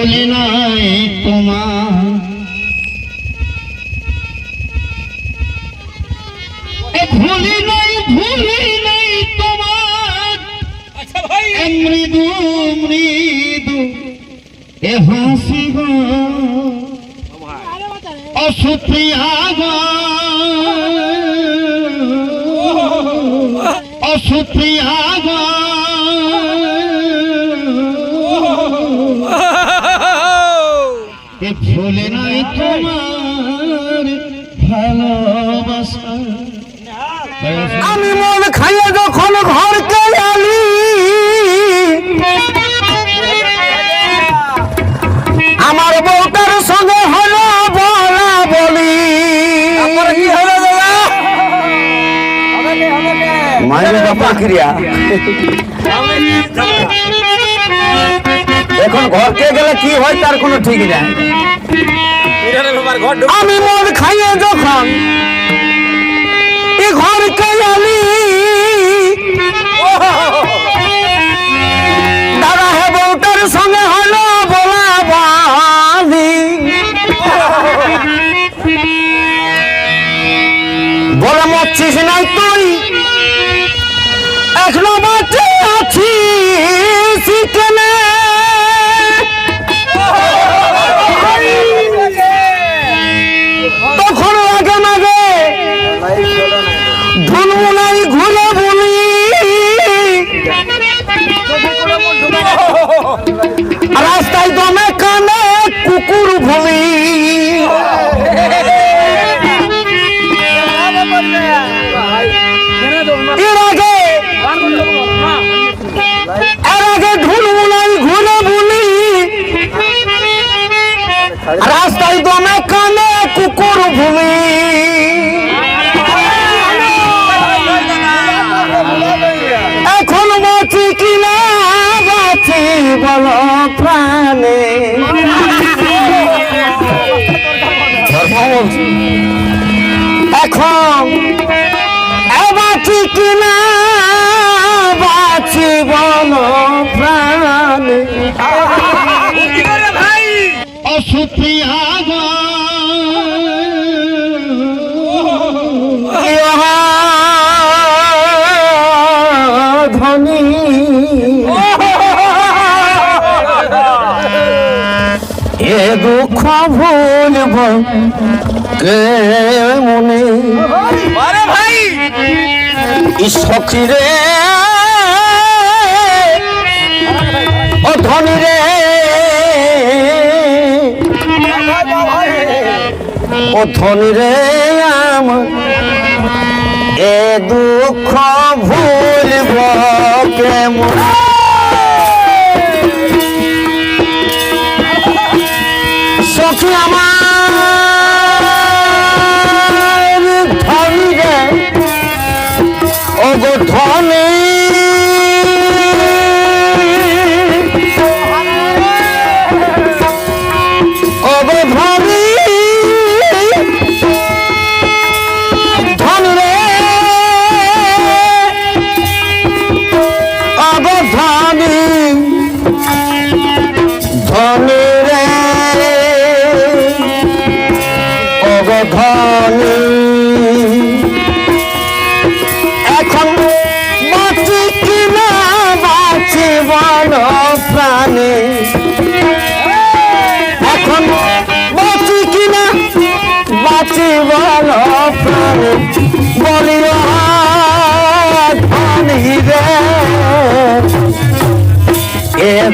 ভুলি নাই তোমার। এ ভুলি নাই ভুলি নাই তোমার। আচ্ছা মৃদু মৃদু এ হাসি গো। অসুপ্রিয়া অসুপ্রিয়া ভুলে নাই তোমার ভালোবাসা। আমি মন খাইয়ে যখন ঘরকে আলি আমার বউটার সঙ্গে হলো বলা বলি। মায়ের প্রক্রিয়া এখন ঘরকে গেলে কি হয় তার কোনো ঠিক নেই। আমি মন খাইয়ে যখন এ ঘর কায়ালি দাদা হে বউটার সঙ্গে হলো বলা বালি বলে নাই তুই এখনও বাঁচে আছিস। রাস্তায় দমে কানে কুকুর ভুলি ভুলব কে মনে? ভাই! সখী রে। ও ধনী রে। ও ধনী রে আমার এ দুঃখ ভুলব কেমন সখী আমার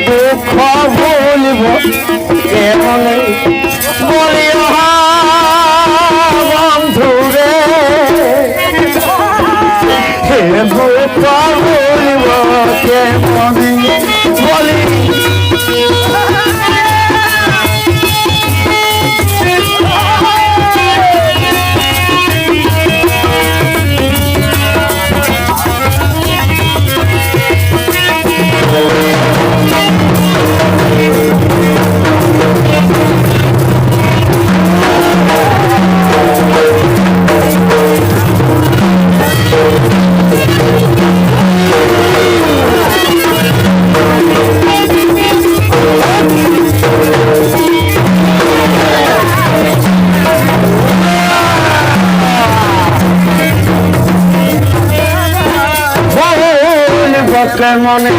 দুঃখ ভুলব কেমন? বলিও বন্ধু রে দুঃখ ভুলব কেমন? বলি মনে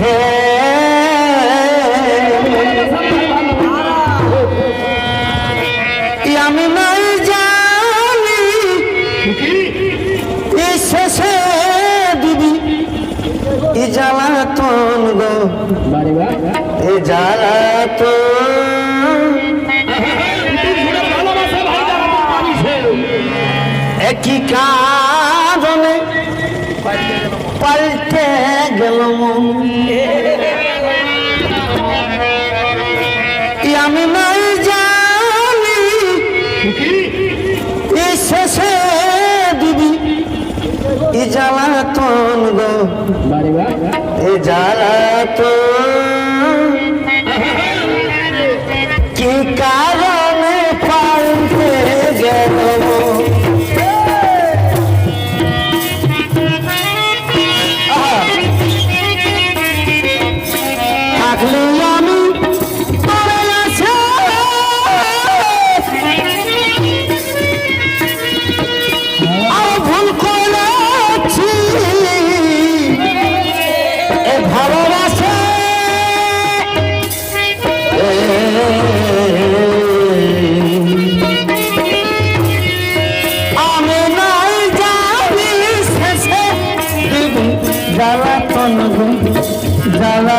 হে। আমি নাই জানি শেষে দিবি। ই জ্বালাতন গো। এ জ্বালাতন। একই কারণে পাল্টে গেল মন। জ্বালাতন গো। এ জ্বালাতন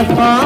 কথা